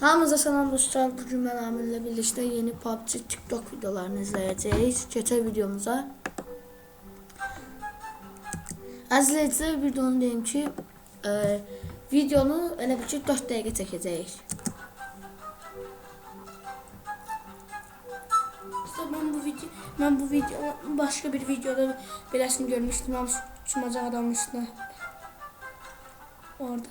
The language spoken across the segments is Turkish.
Hamınıza salam dostlar. Bugün ben Amir'le birlikte yeni PUBG TikTok videolarını izleyeceğiz. Geçen videomuza. Əzizləyicilər bir də onu deyim ki, e, videonu elə bir ki 4 dəqiqə çəkəcəyik. İşte ben bu video ben bu video başka bir videoda birisini görmüştüm ama uçmaca adamın üstüne orada.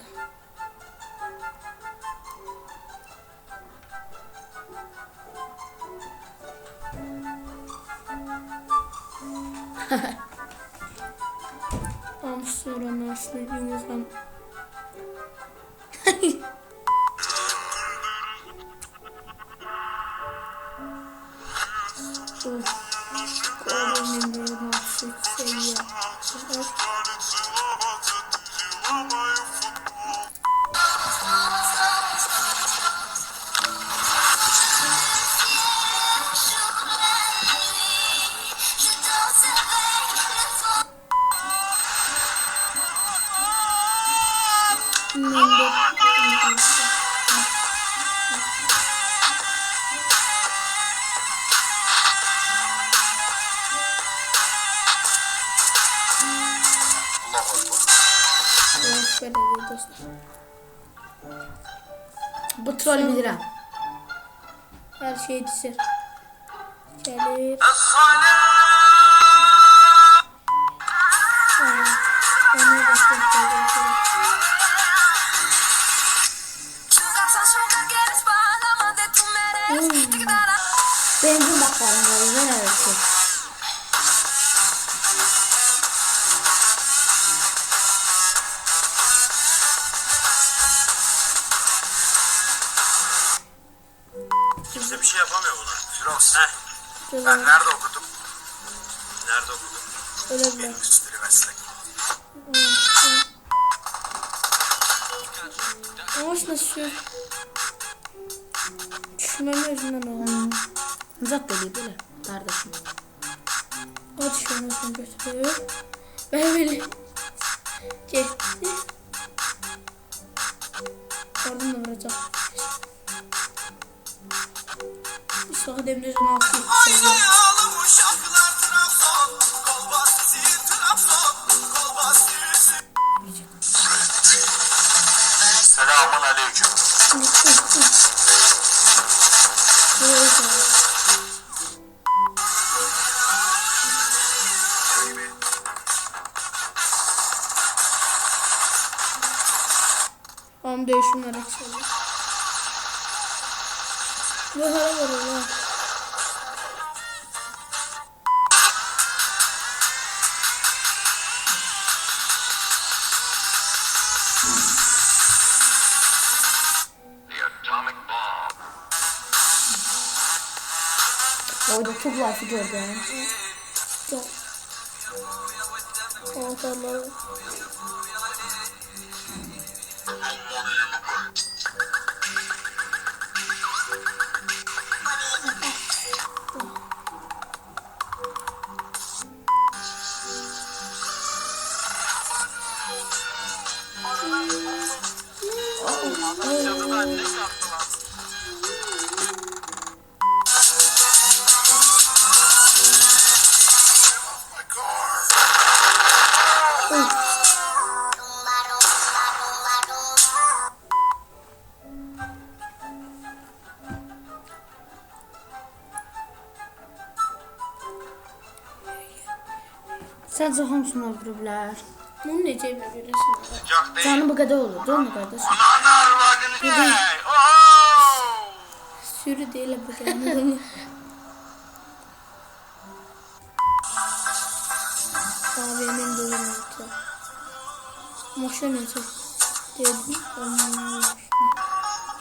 Ama sonra nasıl Böyle bir dostlar. Bu troll bilirəm. Her şey dizer. Gelir. Benzin baxarım var, nə eləsin. Şey yapamıyor buna. Firoz. Heh. Ben nerede okudum? Nerede okudum? öyle bir. Endüstri meslek. Ama işte şu düşmeme yüzünden oldu. Zat dedi belə. Qardaşım. O düşmeme yüzünden götürüyor. Ben böyle geçti. Oradan da vuracak. Mustafa Demirel'in altı seviyor. Selamun aleyküm. Tamam değişimler açalım. The atomic bomb. Orada çok lafı gördü yani. Çok. Anahtarları. Səncə hamısını öldürə bilər? Bunu necə evə bilirsin? Sıcak değil. Canı bu qədər olur, değil qardaşım? Ananı arvadını ne? Oo! Sürü değil bu kendini. AVM'nin böyle yaptı. Maşa necə? Dedim. Onun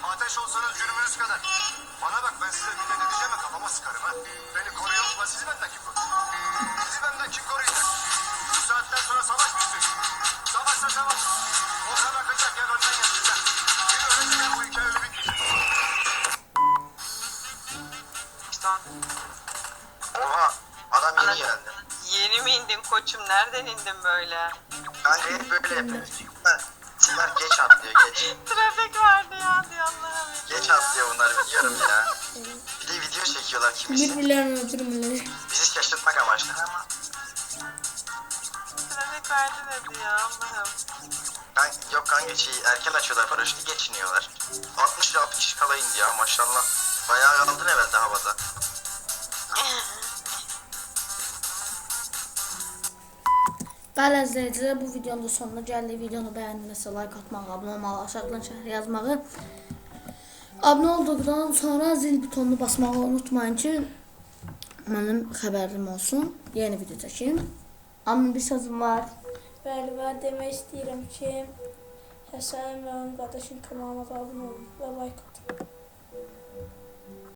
Ateş olsanız cürmünüz kadar. Bana bak ben size millet edeceğim kafama sıkarım ha. Beni koruyun ama sizi benden kim koruyacak? Sizi benden kim koruyacak? Saatten sonra savaş bitecek. Savaşsa savaş. Volkan akacak yer önden yapacak. Biri ölecek bu hikaye öyle bitmeyecek. Oha adam yeni geldi. Yeni mi indin koçum? Nereden indin böyle? Kanka hep böyle yapıyoruz. Bunlar, bunlar geç atlıyor geç. Trafik vardı ya diyor Allah'ım. Geç atlıyor bunlar biliyorum ya. Bir de video çekiyorlar kimisi. Birbirlerini öldürmeleri. Bizi şaşırtmak amaçlı ama Verdi dedi ya Allah'ım. ben yok kanka şey erken açıyorlar paraşütü geçiniyorlar. 60 60 kişi kala indi ya maşallah. Bayağı kaldın evvel havada. Bəli izləyicilər, bu videonun da sonuna gəldik. Videonu bəyəndinizsə like atmağı, abunə olmağı, aşağıdan şərh yazmağı. Abunə olduqdan sonra zil butonunu basmağı unutmayın ki, mənim xəbərim olsun. Yeni video çəkim. Amma bir sözüm var. Bəli, və demək istəyirəm ki, Həsən və onun qardaşın kanalıma abunə olun və like atın.